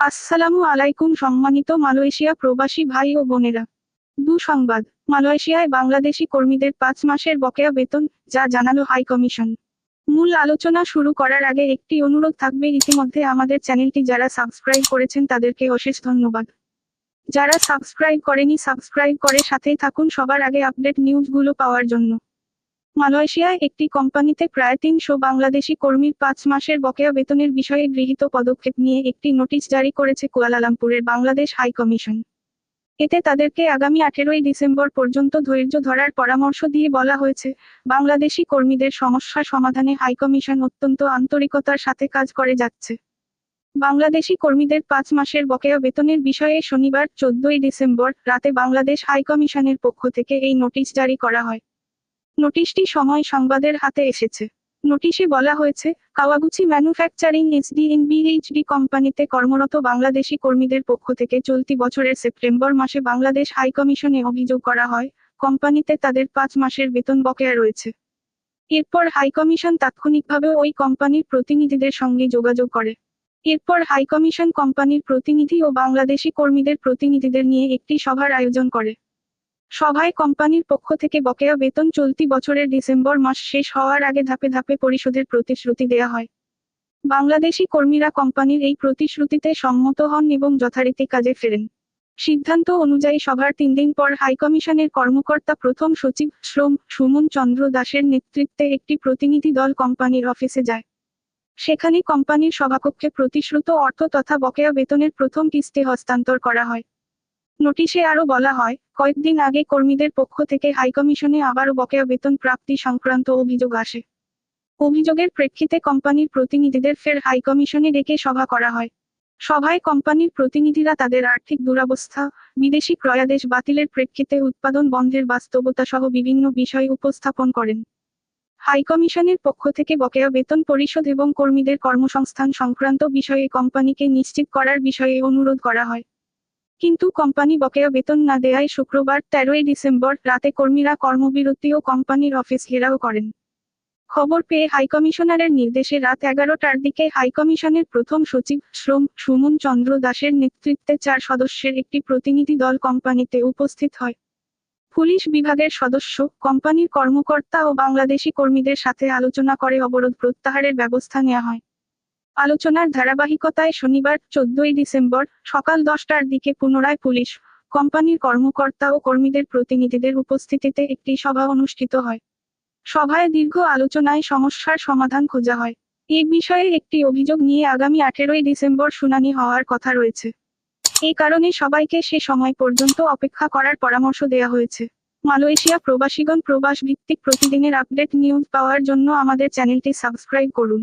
আসসালামু আলাইকুম সম্মানিত মালয়েশিয়া প্রবাসী ভাই ও বোনেরা। দু সংবাদ, মালয়েশিয়ায় বাংলাদেশি কর্মীদের পাঁচ মাসের বকেয়া বেতন, যা জানালো হাই কমিশন। মূল আলোচনা শুরু করার আগে একটি অনুরোধ থাকবে, ইতিমধ্যে আমাদের চ্যানেলটি যারা সাবস্ক্রাইব করেছেন তাদেরকে অশেষ ধন্যবাদ। যারা সাবস্ক্রাইব করেনি, সাবস্ক্রাইব করে সাথেই থাকুন, সবার আগে আপডেট নিউজগুলো পাওয়ার জন্য। মালয়েশিয়ায় একটি কোম্পানিতে প্রায় তিনশো বাংলাদেশি কর্মীর পাঁচ মাসের বকেয়া বেতনের বিষয়ে গৃহীত পদক্ষেপ নিয়ে একটি নোটিশ জারি করেছে কুয়ালালামপুরের বাংলাদেশ হাই কমিশন। এতে তাদেরকে আগামী আঠেরোই ডিসেম্বর পর্যন্ত ধৈর্য ধরার পরামর্শ দিয়ে বলা হয়েছে, বাংলাদেশি কর্মীদের সমস্যা সমাধানে হাইকমিশন অত্যন্ত আন্তরিকতার সাথে কাজ করে যাচ্ছে। বাংলাদেশি কর্মীদের পাঁচ মাসের বকেয়া বেতনের বিষয়ে শনিবার, চোদ্দই ডিসেম্বর রাতে বাংলাদেশ হাইকমিশনের পক্ষ থেকে এই নোটিশ জারি করা হয়। নোটিশটি সময় সংবাদের হাতে এসেছে। নোটিশে বলা হয়েছে, কাওয়াগুচি ম্যানুফ্যাকচারিং এসডিএনবিএইচডি কোম্পানিতে কর্মরত বাংলাদেশি কর্মীদের পক্ষ থেকে চলতি বছরের সেপ্টেম্বর মাসে বাংলাদেশ হাইকমিশনে অভিযোগ করা হয়, কোম্পানিতে তাদের পাঁচ মাসের বেতন বকেয়া রয়েছে। এরপর হাইকমিশন তাৎক্ষণিকভাবে ওই কোম্পানির প্রতিনিধিদের সঙ্গে যোগাযোগ করে। এরপর হাইকমিশন কোম্পানির প্রতিনিধি ও বাংলাদেশি কর্মীদের প্রতিনিধিদের নিয়ে একটি সভার আয়োজন করে। সভায় কোম্পানির পক্ষ থেকে বকেয়া বেতন চলতি বছরের ডিসেম্বর মাস শেষ হওয়ার আগে ধাপে ধাপে পরিশোধের প্রতিশ্রুতি দেয়া হয়। বাংলাদেশি কর্মীরা কোম্পানির এই প্রতিশ্রুতিতে সম্মত হন এবং যথারীতি কাজে ফেরেন। সিদ্ধান্ত অনুযায়ী সভার তিন দিন পর হাইকমিশনের কর্মকর্তা প্রথম সচিব শ্রম সুমন চন্দ্র দাসের নেতৃত্বে একটি প্রতিনিধি দল কোম্পানির অফিসে যায়। সেখানে কোম্পানির সভাকক্ষে প্রতিশ্রুত অর্থ তথা বকেয়া বেতনের প্রথম কিস্তি হস্তান্তর করা হয়। নোটিশে আরও বলা হয়, কয়েকদিন আগে কর্মীদের পক্ষ থেকে হাইকমিশনে আবারও বকেয়া বেতন প্রাপ্তি সংক্রান্ত অভিযোগ আসে। অভিযোগের প্রেক্ষিতে কোম্পানির প্রতিনিধিদের ফের হাইকমিশনে ডেকে সভা করা হয়। সভায় কোম্পানির প্রতিনিধিরা তাদের আর্থিক দুরবস্থা, বিদেশি ক্রয়াদেশ বাতিলের প্রেক্ষিতে উৎপাদন বন্ধের বাস্তবতা সহ বিভিন্ন বিষয় উপস্থাপন করেন। হাইকমিশনের পক্ষ থেকে বকেয়া বেতন পরিশোধ এবং কর্মীদের কর্মসংস্থান সংক্রান্ত বিষয়ে কোম্পানিকে নিশ্চিত করার বিষয়ে অনুরোধ করা হয়। কিন্তু কোম্পানি বকেয়া বেতন না দেয়ায় শুক্রবার তেরোই ডিসেম্বর রাতে কর্মীরা কর্মবিরতি ও কোম্পানির অফিস ঘেরাও করেন। খবর পেয়ে হাইকমিশনারের নির্দেশে রাত এগারোটার দিকে হাইকমিশনের প্রথম সচিব শ্রম সুমন চন্দ্র দাসের নেতৃত্বে চার সদস্যের একটি প্রতিনিধি দল কোম্পানিতে উপস্থিত হয়। পুলিশ বিভাগের সদস্য, কোম্পানির কর্মকর্তা ও বাংলাদেশি কর্মীদের সাথে আলোচনা করে অবরোধ প্রত্যাহারের ব্যবস্থা নেওয়া হয়। আলোচনার ধারাবাহিকতায় শনিবার, চোদ্দই ডিসেম্বর, সকাল দশটার দিকে পুনরায় পুলিশ, কোম্পানির কর্মকর্তা ও কর্মীদের প্রতিনিধিদের উপস্থিতিতে একটি সভা অনুষ্ঠিত হয়। সভায় দীর্ঘ আলোচনায় সমস্যার সমাধান খোঁজা হয়। এ বিষয়ে একটি অভিযোগ নিয়ে আগামী আঠেরোই ডিসেম্বর শুনানি হওয়ার কথা রয়েছে। এই কারণে সবাইকে সে সময় পর্যন্ত অপেক্ষা করার পরামর্শ দেয়া হয়েছে। মালয়েশিয়া প্রবাসীগণ প্রবাস ভিত্তিক প্রতিদিনের আপডেট নিউজ পাওয়ার জন্য আমাদের চ্যানেলটি সাবস্ক্রাইব করুন।